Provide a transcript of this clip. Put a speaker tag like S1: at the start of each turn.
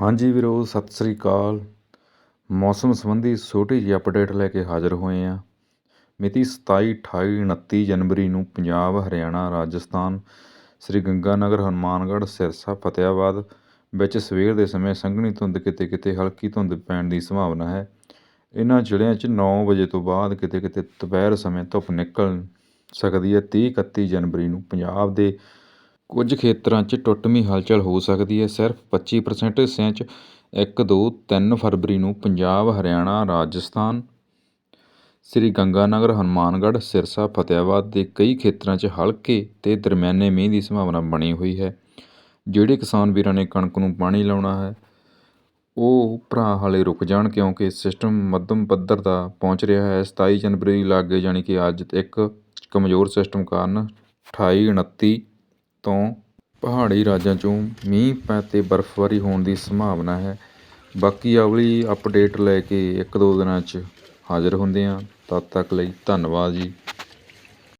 S1: ਹਾਂਜੀ ਵੀਰੋ, ਸਤਿ ਸ੍ਰੀ ਅਕਾਲ। ਮੌਸਮ ਸੰਬੰਧੀ ਛੋਟੀ ਜਿਹੀ ਅਪਡੇਟ ਲੈ ਕੇ ਹਾਜ਼ਰ ਹੋਏ ਹਾਂ। ਮਿਤੀ 27 28 29 ਜਨਵਰੀ ਨੂੰ ਪੰਜਾਬ, ਹਰਿਆਣਾ, ਰਾਜਸਥਾਨ, ਸ੍ਰੀ ਗੰਗਾਨਗਰ, ਹਨੂੰਮਾਨਗੜ੍ਹ, ਸਿਰਸਾ ਫਤਿਆਬਾਦ ਵਿੱਚ ਸਵੇਰ ਦੇ ਸਮੇਂ ਸੰਘਣੀ ਧੁੰਦ ਕਿਤੇ ਕਿਤੇ ਹਲਕੀ ਧੁੰਦ ਪੈਣ ਦੀ ਸੰਭਾਵਨਾ ਹੈ। ਇਹਨਾਂ ਜ਼ਿਲ੍ਹਿਆਂ 'ਚ 9 ਵਜੇ ਤੋਂ ਬਾਅਦ ਕਿਤੇ ਕਿਤੇ ਦੁਪਹਿਰ ਸਮੇਂ ਧੁੱਪ ਨਿਕਲ ਸਕਦੀ ਹੈ। 30 31 ਜਨਵਰੀ ਨੂੰ ਪੰਜਾਬ ਦੇ ਕੁਝ ਖੇਤਰਾਂ 'ਚ ਟੁੱਟਵੀਂ ਹਲਚਲ ਹੋ ਸਕਦੀ ਹੈ। ਸਿਰਫ 25% ਹਿੱਸਿਆਂ 'ਚ ਇੱਕ, ਦੋ, ਤਿੰਨ ਫਰਵਰੀ ਨੂੰ ਪੰਜਾਬ, ਹਰਿਆਣਾ, ਰਾਜਸਥਾਨ, ਸ੍ਰੀ ਗੰਗਾਨਗਰ, ਹਨੂੰਮਾਨਗੜ੍ਹ, ਸਿਰਸਾ ਫਤਿਆਬਾਦ ਦੇ ਕਈ ਖੇਤਰਾਂ 'ਚ ਹਲਕੇ ਅਤੇ ਦਰਮਿਆਨੇ ਮੀਂਹ ਦੀ ਸੰਭਾਵਨਾ ਬਣੀ ਹੋਈ ਹੈ। ਜਿਹੜੇ ਕਿਸਾਨ ਵੀਰਾਂ ਨੇ ਕਣਕ ਨੂੰ ਪਾਣੀ ਲਾਉਣਾ ਹੈ, ਉਹ ਭਰਾ ਹਾਲੇ ਰੁਕ ਜਾਣ ਕਿਉਂਕਿ ਸਿਸਟਮ ਮੱਧਮ ਪੱਧਰ ਦਾ ਪਹੁੰਚ ਰਿਹਾ ਹੈ। 27 ਜਨਵਰੀ ਲਾਗੇ ਜਾਣੀ ਕਿ ਅੱਜ ਇੱਕ ਕਮਜ਼ੋਰ ਸਿਸਟਮ ਕਾਰਨ 28 29 ਤੋਂ ਪਹਾੜੀ ਰਾਜਾਂ 'ਚੋਂ ਮੀਂਹ ਪੈ ਅਤੇ ਬਰਫ਼ਬਾਰੀ ਹੋਣ ਦੀ ਸੰਭਾਵਨਾ ਹੈ। ਬਾਕੀ ਅਗਲੀ ਅਪਡੇਟ ਲੈ ਕੇ ਇੱਕ ਦੋ ਦਿਨਾਂ 'ਚ ਹਾਜ਼ਰ ਹੁੰਦੇ ਹਾਂ। ਤਦ ਤੱਕ ਲਈ ਧੰਨਵਾਦ ਜੀ।